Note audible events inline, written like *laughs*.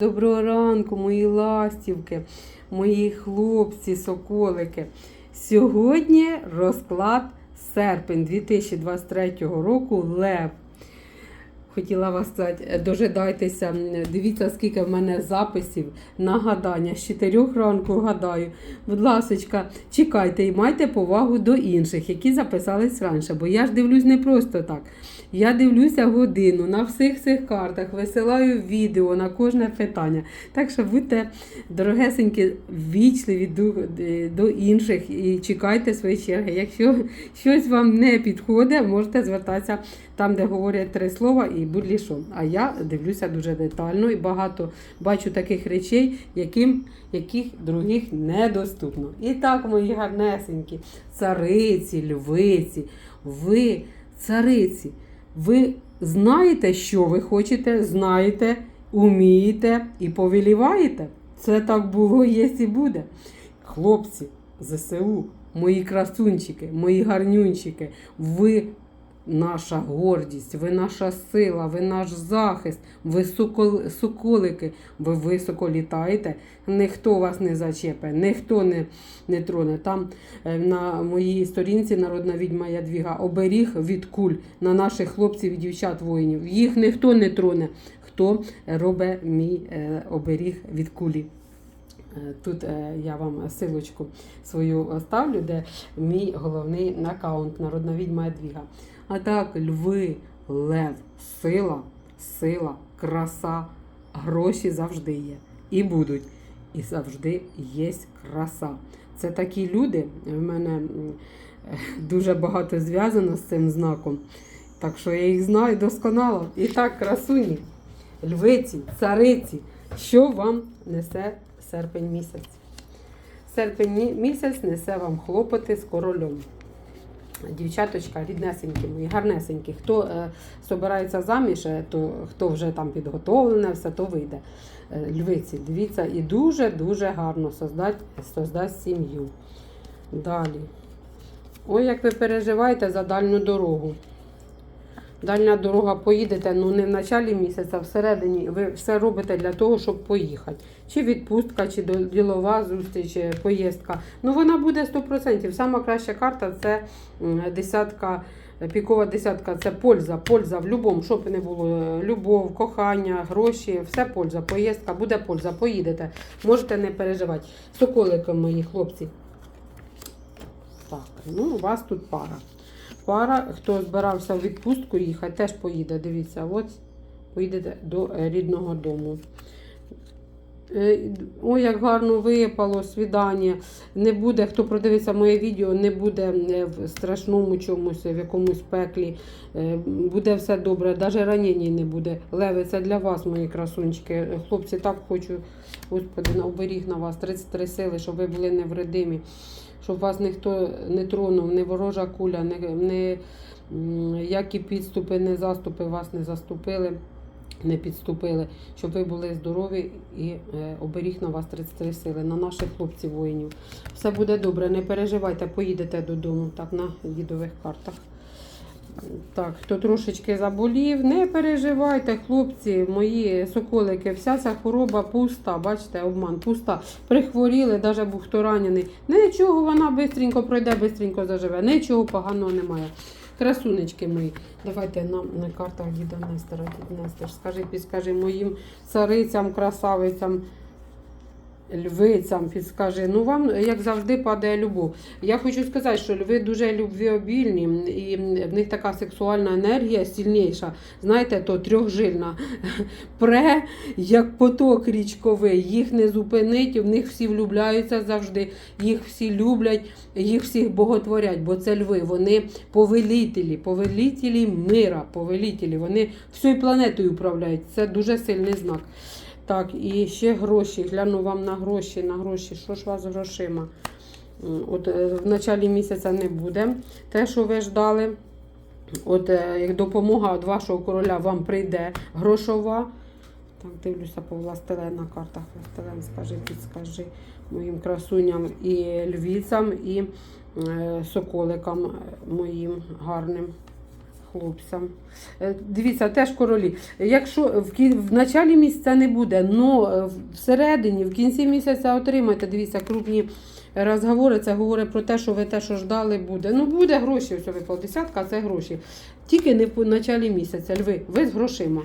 Доброго ранку, мої ластівки, мої хлопці, соколики. Сьогодні розклад серпень 2023 року Лев. Хотіла вас сказати, дожидайтеся, дивіться, скільки в мене записів на гадання. З 4 ранку гадаю. Будь ласочка, чекайте і майте повагу до інших, які записались раніше. Бо я ж дивлюсь не просто так. Я дивлюся годину на всіх цих картах, висилаю відео на кожне питання. Так що будьте дорогесенькі, ввічливі до, до інших і чекайте свої черги. Якщо щось вам не підходить, можете звертатися там, де говорять три слова, і будь що. А я дивлюся дуже детально і багато бачу таких речей, яким, яких других недоступно. І так, мої гарнесенькі, цариці, львиці, ви цариці. Ви знаєте, що ви хочете, знаєте, умієте і повеліваєте. Це так було, є і буде. Хлопці, ЗСУ, мої красунчики, мої гарнюнчики, ви наша гордість, ви наша сила, ви наш захист, ви сокол- соколики, ви високо літаєте, ніхто вас не зачепе, ніхто не, не троне. Там е, на моїй сторінці народна відьма Ядвіга оберіг від куль на наших хлопців і дівчат воїнів. Їх ніхто не троне, хто робить мій е, оберіг від кулі. Тут е, я вам силочку свою оставлю, де мій головний аккаунт Народна відьма Едвіга. А так, льви, лев, сила, сила, краса, гроші завжди є. І будуть. І завжди є краса. Це такі люди, в мене дуже багато зв'язано з цим знаком. Так що я їх знаю досконало. І так, красуні, львиці, цариці, що вам несе серпень місяць? Серпень місяць несе вам хлопоти з королем. Дівчаточка, ріднесенькі мої, гарнесенькі. Хто е, собирається заміж, е, то хто вже там підготовлене, все, то вийде. Е, львиці, дивіться, і дуже-дуже гарно создать, создасть сім'ю. Далі. Ой, як ви переживаєте за дальню дорогу. Дальня дорога поїдете, ну не в началі місяця, а всередині. Ви все робите для того, щоб поїхати. Чи відпустка, чи ділова зустріч, чи поїздка. Ну вона буде 100%. Сама краща карта це десятка, пікова десятка це польза. Польза в будь-якому, що б не було. Любов, кохання, гроші, все польза. Поїздка, буде польза, поїдете. Можете не переживати. Соколики мої хлопці. Так, ну у вас тут пара. Пара, хто збирався в відпустку їхати, теж поїде. Дивіться, от поїдете до е, рідного дому. Е, Ой, як гарно випало свідання. Не буде, хто продивиться моє відео, не буде е, в страшному чомусь, в якомусь пеклі. Е, Буде все добре, навіть ранення не буде. Леви, це для вас, мої красунчики. Хлопці, так хочу, Господи, оберіг на вас 33 сили, щоб ви були невредимі щоб вас ніхто не тронув, не ворожа куля, не, не які підступи, не заступи вас не заступили, не підступили, щоб ви були здорові і е, оберіг на вас 33 сили, на наших хлопців воїнів. Все буде добре, не переживайте, поїдете додому, так, на дідових картах. Так, хто трошечки заболів, не переживайте, хлопці, мої соколики, вся ця хвороба пуста, бачите, обман, пуста. Прихворіли, навіть був хто ранений. Нічого, вона швидко пройде, швидко заживе. Нічого поганого немає. Красунечки мої. Давайте на, на картах діда Нестера, дід Нестер, скажи, підскажи моїм царицям, красавицям. Львицям підскажи. Ну вам, як завжди, падає любов. Я хочу сказати, що льви дуже любвіобільні, і в них така сексуальна енергія сильніша. Знаєте, то трьохжильна. *laughs* Пре, як поток річковий, їх не зупинить, в них всі влюбляються завжди, їх всі люблять, їх всіх боготворять, бо це льви. Вони повелітелі, повелітелі мира, повелітелі. Вони всією планетою управляють. Це дуже сильний знак. Так, і ще гроші. Гляну вам на гроші, на гроші. Що ж у вас з грошима? От е, в началі місяця не буде. Те, що ви ждали, от е, як допомога від вашого короля вам прийде грошова. Так, дивлюся по властеле на картах. Властелен, скажи, підскажи моїм красуням і львіцям, і е, соколикам моїм гарним. Хлопцям. Е, Дивіться, теж королі. Якщо в, кін... в началі місяця не буде, але всередині, в кінці місяця отримаєте, дивіться, крупні розговори, це говорить про те, що ви те, що ждали, буде. Ну, буде гроші, ось випало десятка, це гроші. Тільки не в началі місяця. Льви, ви з грошима.